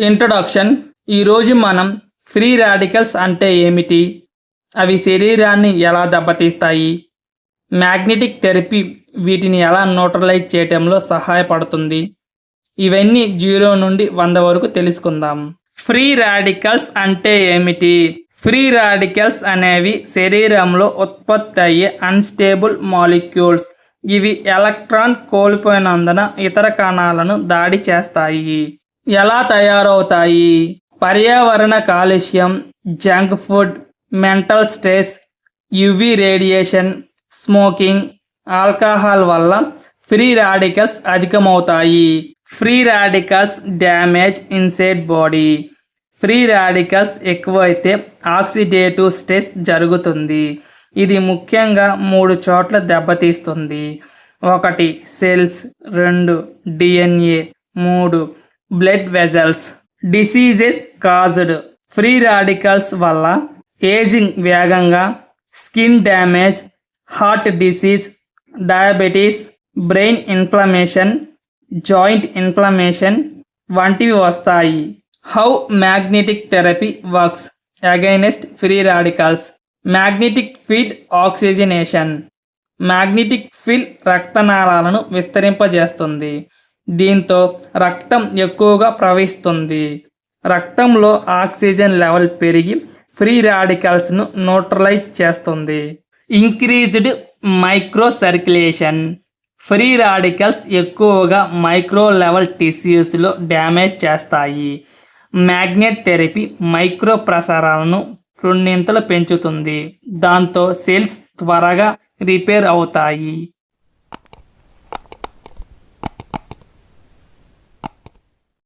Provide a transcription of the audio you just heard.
Introduction ఈరోజు మనం free radicals అంటే ఏమిటి? అవి శరీరాన్ని ఎలా దెబ్బతీస్తాయి? మ్యాగ్నెటిక్ థెరపీ వీటిని ఎలా న్యూట్రలైజ్ చేయటంలో సహాయపడుతుంది? ఇవన్నీ జీరో నుండి వంద వరకు తెలుసుకుందాం. ఫ్రీ రాడికల్స్ అంటే ఏమిటి? ఫ్రీ రాడికల్స్ అనేవి శరీరంలో ఉత్పత్తి అయ్యే అన్స్టేబుల్ మాలిక్యూల్స్ ఇవి ఎలక్ట్రాన్ కోల్పోయినందున ఇతర కణాలను దాడి చేస్తాయి. ఎలా తయారవుతాయి? పర్యావరణ కాలుష్యం junk food mental stress UV radiation smoking alcohol వల్ల free radicals అధికమవుతాయి. Free radicals damage inside body. Free radicals ఎక్కువైతే ఆక్సిడేటివ్ స్ట్రెస్ జరుగుతుంది. ఇది ముఖ్యంగా మూడు చోట్ల దెబ్బతీస్తుంది. ఒకటి సెల్స్ రెండు డిఎన్ఏ మూడు blood vessels. Diseases caused free radicals వల్ల ఏజింగ్ వేగంగా skin damage heart disease diabetes brain inflammation joint inflammation వంటివి వస్తాయి. How magnetic therapy works against free radicals. Magnetic field oxygenation. Magnetic field రక్తనాళాలను విస్తరింపజేస్తుంది. దీంతో రక్తం ఎక్కువగా ప్రవహిస్తుంది. రక్తంలో ఆక్సిజన్ లెవెల్ పెరిగి ఫ్రీ రాడికల్స్ను న్యూట్రలైజ్ చేస్తుంది. Increased micro circulation free radicals ఎక్కువగా మైక్రో లెవెల్ టిష్యూస్లో డ్యామేజ్ చేస్తాయి. మ్యాగ్నెట్ థెరపీ మైక్రో ప్రసారాలను రెండింతలు పెంచుతుంది. దాంతో సెల్స్ త్వరగా రిపేర్ అవుతాయి.